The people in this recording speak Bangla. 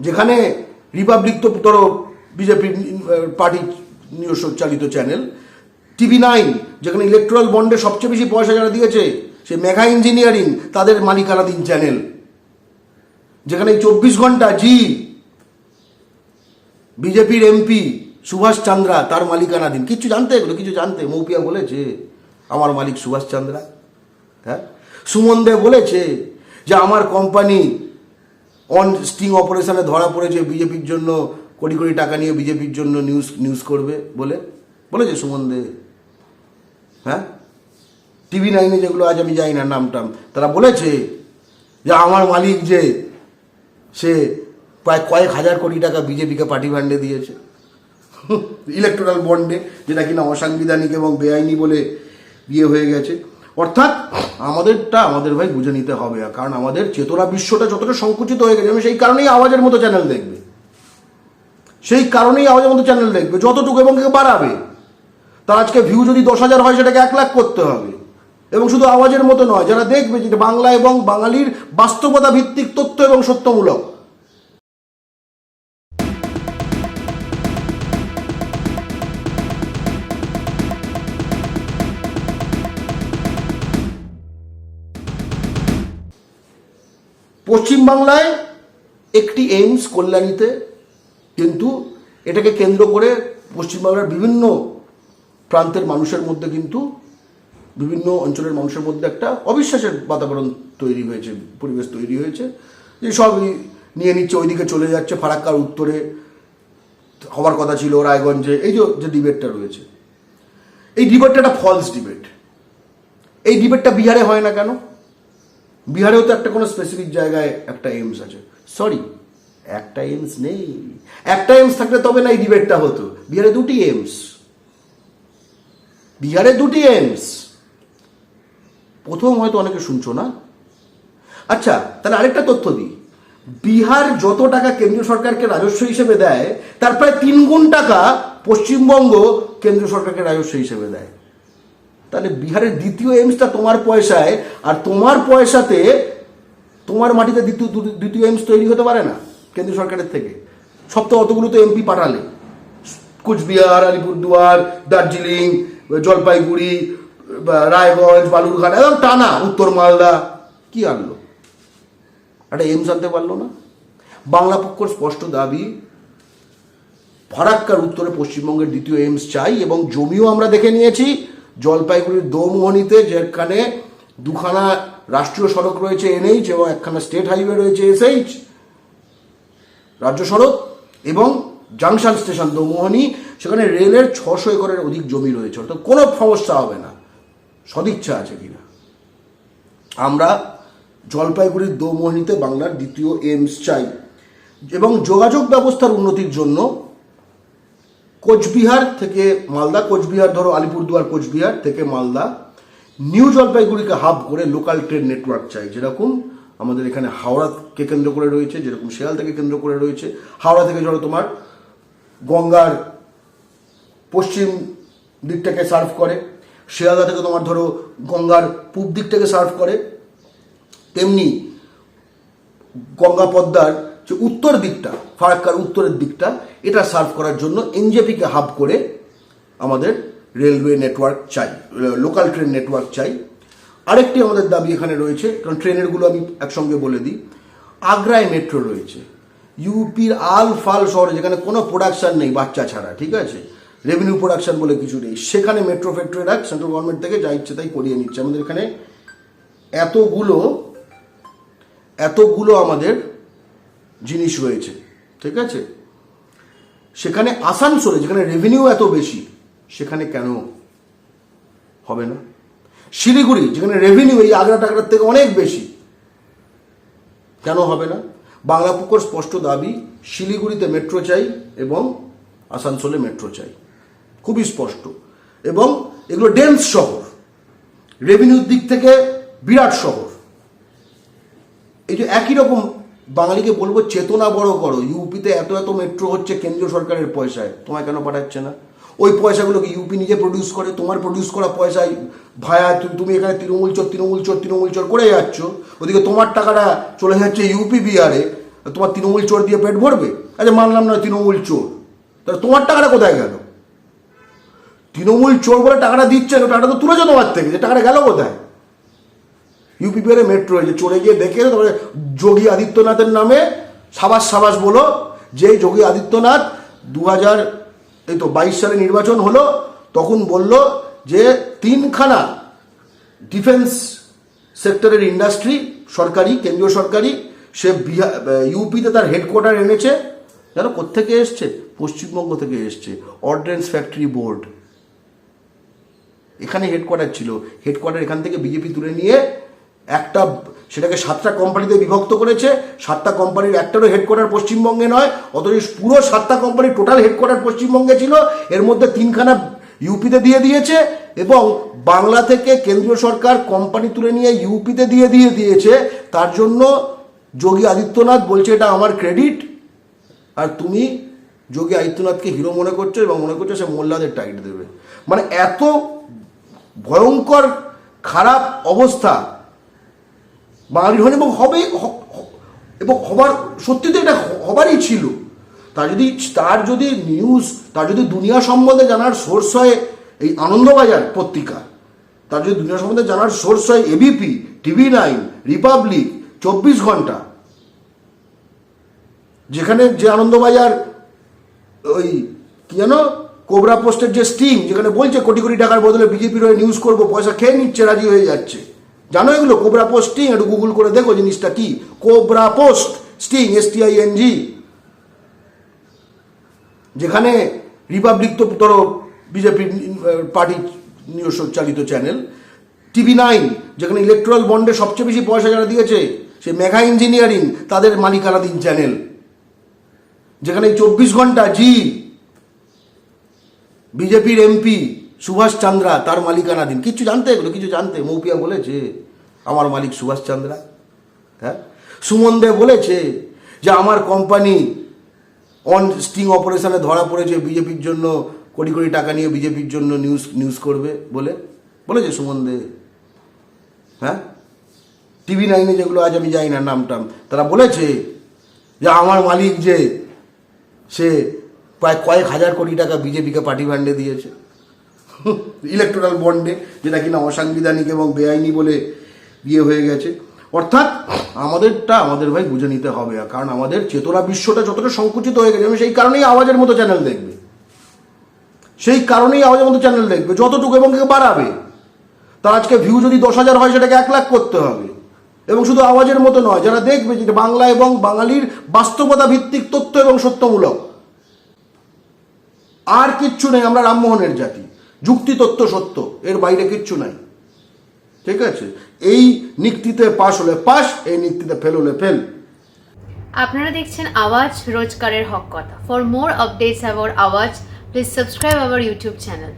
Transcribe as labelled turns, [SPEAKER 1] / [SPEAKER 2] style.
[SPEAKER 1] যেখানে রিপাবলিক তো ধরো বিজেপি পার্টি নিজস্ব চালিত চ্যানেল টিভি নাইন যেখানে ইলেকট্রাল বন্ডে সবচেয়ে বেশি পয়সা যারা দিয়েছে সে মেঘা ইঞ্জিনিয়ারিং তাদের মালিকানাধীন চ্যানেল যেখানে চব্বিশ ঘণ্টা জি বিজেপির এমপি সুভাষ চান্দ্রা তার মালিকানাধীন। কিছু জানতে এগুলো, কিছু জানতে। মৌপিয়া বলেছে, আমার মালিক সুভাষ চান্দ্রা। হ্যাঁ? সুমন দে বলেছে যে, আমার কোম্পানি অন স্টিং অপারেশনে ধরা পড়েছে বিজেপির জন্য, কোটি কোটি টাকা নিয়ে বিজেপির জন্য নিউজ নিউজ করবে বলে। বলেছে সুমন দে। হ্যাঁ? টিভি নাইনে যেগুলো আজ আমি যাই না নাম টাম তারা বলেছে যে আমার মালিক যে, সে প্রায় কয়েক হাজার কোটি টাকা বিজেপিকে পার্টি ফান্ডে দিয়েছে। ইলেকট্রাল বন্ডে, যেটা কিনা অসাংবিধানিক এবং বেআইনি বলে বিয়ে হয়ে গেছে। অর্থাৎ আমাদেরটা, আমাদের ভাই বুঝে নিতে হবে কারণ আমাদের চেতনা বিশ্বটা যতটা সংকুচিত হয়ে গেছে, আমি সেই কারণেই আওয়াজের মতো চ্যানেল দেখবে। সেই কারণেই আওয়াজের মতো চ্যানেল দেখবে, যতটুকু এবং বাড়াবে। তার আজকে ভিউ যদি দশ হাজার হয়, সেটাকে এক লাখ করতে হবে। এবং শুধু আওয়াজের মতো নয়, যারা দেখবে যে বাংলা এবং বাঙালির বাস্তবতা ভিত্তিক তথ্য এবং সত্যমূলক পশ্চিমবাংলায় একটি এইমস কল্যাণীতে কিন্তু এটাকে কেন্দ্র করে পশ্চিমবাংলার বিভিন্ন প্রান্তের মানুষের মধ্যে কিন্তু বিভিন্ন অঞ্চলের মানুষের মধ্যে একটা অবিশ্বাসের বাতাবরণ তৈরি হয়েছে, পরিবেশ তৈরি হয়েছে। যে সবই নিয়ে নিচ্ছে, ওইদিকে চলে যাচ্ছে, ফারাক্কার উত্তরে হওয়ার কথা ছিল, রায়গঞ্জে। এই যে যে ডিবেটটা রয়েছে। এই ডিবেটটা একটা ফলস ডিবেট এই ডিবেটটা বিহারে হয় না কেন? বিহারেও তো একটা কোনো স্পেসিফিক জায়গায় একটা এইমস আছে। সরি একটা এইমস নেই। একটা এইমস থাকলে তবে না এই ডিবেটটা হতো। বিহারে দুটি এইমস বিহারে দুটি এইমস প্রথম হয়তো অনেকে শুনছো না। আচ্ছা তাহলে আরেকটা তথ্য দিই। বিহার যত টাকা কেন্দ্রীয় সরকারকে রাজস্ব হিসেবে দেয়, তার প্রায় তিন গুণ টাকা পশ্চিমবঙ্গ কেন্দ্রীয় সরকারকে রাজস্ব হিসেবে দেয়। তাহলে বিহারের দ্বিতীয় এইমসটা তোমার পয়সায়, আর তোমার পয়সাতে তোমার মাটিতে দ্বিতীয় দ্বিতীয় এইমস তৈরি হতে পারে না কেন্দ্রীয় সরকারের থেকে। সব তো অতগুলো তো এমপি পাঠালে। কুচবিহার, আলিপুরদুয়ার, দার্জিলিং, জলপাইগুড়ি রায়গঞ্জ, বালুরঘাট একদম টানা উত্তর মালদা। কি আনলো? একটা এমস আনতে পারল না। বাংলা পক্ষর স্পষ্ট দাবি, ফারাক্কার উত্তরে পশ্চিমবঙ্গের দ্বিতীয় এইমস চাই এবং জমিও আমরা দেখে নিয়েছি। জলপাইগুড়ির দোমোহনীতে যেখানে দুখানা রাষ্ট্রীয় সড়ক রয়েছে, এনএইচ এবং একখানা স্টেট হাইওয়ে রয়েছে, এসএইচ, রাজ্য সড়ক এবং জাংশন স্টেশন দোমোহনী, সেখানে রেলের ছশো একরের অধিক জমি রয়েছে। অর্থাৎ কোনো সমস্যা হবে না। সদিচ্ছা আছে কিনা? আমরা জলপাইগুড়ির দোমোহনীতে বাংলার দ্বিতীয় এইমস চাই এবং যোগাযোগ ব্যবস্থার উন্নতির জন্য কোচবিহার থেকে মালদা, কোচবিহার ধরো আলিপুরদুয়ার, কোচবিহার থেকে মালদা। নিউ জলপাইগুড়িকে হাব করে লোকাল ট্রেন নেটওয়ার্ক চাই। যেরকম আমাদের এখানে হাওড়াকে কেন্দ্র করে রয়েছে, যেরকম শিয়াল থেকে কেন্দ্র করে রয়েছে। হাওড়া থেকে ধরো তোমার গঙ্গার পশ্চিম দিকটাকে সার্ভ করে। শিয়ালদা থেকে তোমার ধরো গঙ্গার পূব দিকটাকে সার্ভ করে। তেমনি গঙ্গা পদ্মার যে উত্তর দিকটা, ফারাক্কার উত্তরের দিকটা, এটা সার্ভ করার জন্য এনজেপিকে হাব করে আমাদের রেলওয়ে নেটওয়ার্ক চাই, লোকাল ট্রেন নেটওয়ার্ক চাই। আরেকটি আমাদের দাবি এখানে রয়েছে, কারণ ট্রেনেরগুলো আমি একসঙ্গে বলে দিই। আগ্রায় মেট্রো রয়েছে। ইউপির আল ফাল শহরে যেখানে কোনো প্রোডাকশন নেই বাচ্চা ছাড়া, ঠিক আছে? রেভিনিউ প্রোডাকশন বলে কিছু নেই। সেখানে মেট্রো ফেট্রো এরা সেন্ট্রাল গভর্নমেন্ট থেকে যা ইচ্ছে তাই করিয়ে নিচ্ছে। আমাদের এখানে এতগুলো এতগুলো আমাদের জিনিস রয়েছে, ঠিক আছে? সেখানে আসানসোলে, যেখানে রেভিনিউ এত বেশি, সেখানে কেন হবে না? শিলিগুড়ি, যেখানে রেভিনিউ এই আগ্রা টাগরার থেকে অনেক বেশি, কেন হবে না? বাংলা পুকুর স্পষ্ট দাবি, শিলিগুড়িতে মেট্রো চাই এবং আসানসোলে মেট্রো চাই। খুবই স্পষ্ট। এবং এগুলো ডেন্স শহর রেভিনিউর দিক থেকে বিরাট শহর। এই যে একই রকম বাঙালিকে বলব, চেতনা বড় করো। ইউপিতে এত এত মেট্রো হচ্ছে কেন্দ্রীয় সরকারের পয়সায়। তোমায় কেন পাঠাচ্ছে না? ওই পয়সাগুলোকে ইউপি নিজে প্রডিউস করে, তোমার প্রডিউস করা পয়সায় ভায়া তুমি এখানে তৃণমূল চোর তৃণমূল চোর তৃণমূল চোর করে যাচ্ছ। ওদিকে তোমার টাকাটা চলে যাচ্ছে ইউপি বিহারে তোমার তৃণমূল চোর দিয়ে পেট ভরবে? আচ্ছা মানলাম না তৃণমূল চোর। তাহলে তোমার টাকাটা কোথায় গেল? তৃণমূল চোর বলে টাকাটা দিচ্ছে না, টাকাটা তো তুলেছো তোমার থেকে। যে টাকাটা গেল কোথায়? ইউপিপিএর মেট্রো যে চলে গিয়ে দেখে তারপরে যোগী আদিত্যনাথের নামে সাবাস সাবাস বলো যে যোগী আদিত্যনাথ দু হাজার এই তো বাইশ সালে নির্বাচন হলো, তখন বলল যে তিনখানা ডিফেন্স সেক্টরের ইন্ডাস্ট্রি, সরকারি, কেন্দ্রীয় সরকারি, সে বিহার ইউপিতে তার হেডকোয়ার্টার এনেছে। জানো কোথেকে এসছে? পশ্চিমবঙ্গ থেকে এসছে। Ordnance factory board. এখানে হেডকোয়ার্টার ছিল। হেডকোয়ার্টার এখান থেকে বিজেপি তুলে নিয়ে একটা সেটাকে সাতটা কোম্পানিতে বিভক্ত করেছে, সাতটা কোম্পানির একটারও হেডকোয়ার্টার পশ্চিমবঙ্গে নয়, অথচ পুরো সাতটা কোম্পানির টোটাল হেডকোয়ার্টার পশ্চিমবঙ্গে ছিল, এর মধ্যে তিনখানা ইউপিতে দিয়ে দিয়েছে এবং বাংলা থেকে কেন্দ্রীয় সরকার কোম্পানি তুলে নিয়ে ইউপিতে দিয়ে দিয়ে দিয়েছে, তার জন্য যোগী আদিত্যনাথ বলছে, এটা আমার ক্রেডিট আর তুমি যোগী আদিত্যনাথকে হিরো মনে করছ এবং মনে করছ সে মোল্লাদের টাইট দেবে। মানে এত ভয়ঙ্কর, খারাপ অবস্থা বাঙালির হন এবং হবে এবং হবার সত্যি তো এটা হবারই ছিল। তার যদি তার যদি নিউজ তার যদি দুনিয়া সম্বন্ধে জানার সোর্স হয় এই আনন্দবাজার পত্রিকা, তার যদি দুনিয়া সম্বন্ধে জানার সোর্স হয় এবিপি টিভি নাইন রিপাবলিক চব্বিশ ঘণ্টা, যেখানে যে আনন্দবাজার, ওই কি জানো কোবরা পোস্টের যে স্টিং যেখানে বলছে কোটি কোটি টাকার বদলে বিজেপির হয়ে নিউজ করব, পয়সা খেয়ে নিচ্ছে, রাজি হয়ে যাচ্ছে। জানো এগুলো? কোবরা পোস্ট স্টিং একটু গুগল করে দেখো জিনিসটা কি? Cobrapost sting S T I N G যেখানে রিপাবলিক তো ধরো বিজেপির পার্টি নিজস্ব চালিত চ্যানেল টিভি নাইন যেখানে ইলেকট্রাল বন্ডে সবচেয়ে বেশি পয়সা যারা দিয়েছে, সে মেঘা ইঞ্জিনিয়ারিং তাদের মালিকানাধীন চ্যানেল যেখানে চব্বিশ ঘণ্টা জি বিজেপির এমপি সুভাষ চান্দ্রা, তার মালিকানাধীন। কিছু জানতে এগুলো, কিছু জানতে। মৌপিয়া বলেছে, আমার মালিক সুভাষ চান্দ্রা। হ্যাঁ? সুমন দে বলেছে যে, আমার কোম্পানি অন স্টিং অপারেশনে ধরা পড়েছে, বিজেপির জন্য কোটি কোটি টাকা নিয়ে বিজেপির জন্য নিউজ নিউজ করবে বলে। বলেছে সুমন দে। হ্যাঁ? টিভি নাইনে যেগুলো আজ আমি জানি না নাম টাম তারা বলেছে যে, আমার মালিক যে, সে প্রায় কয়েক হাজার কোটি টাকা বিজেপিকে পার্টি ফান্ডে দিয়েছে। ইলেকট্রাল বন্ডে যেটা কিনা অসাংবিধানিক এবং বেআইনি বলে বিয়ে হয়ে গেছে। অর্থাৎ আমাদেরটা, আমাদের ভাই বুঝে নিতে হবে, কারণ আমাদের চেতনা বিশ্বটা যতটা সংকুচিত হয়ে গেছে, আমি সেই কারণেই আওয়াজের মতো চ্যানেল দেখবে। সেই কারণেই আওয়াজের মতো চ্যানেল দেখবে, যতটুকু এবং কেউ বাড়াবে। তার আজকে ভিউ যদি দশ হাজার হয়, সেটাকে এক লাখ করতে হবে। এবং শুধু আওয়াজের মতো নয়, যারা দেখবে যেটা বাংলা এবং বাঙালির বাস্তবতা ভিত্তিক তথ্য এবং সত্যমূলক। আর কিচ্ছু নেই, আমরা রামমোহনের জাতি। যুক্তি তথ্য সত্য, এর বাইরে কিচ্ছু নাই। ঠিক আছে? এই নিক্তিতে পাশ হলে পাশ, এই নিক্তিতে ফেল হলে ফেল
[SPEAKER 2] আপনারা দেখছেন আওয়াজ রোজকারের হক কথা। For more updates about Awaaz please subscribe our YouTube channel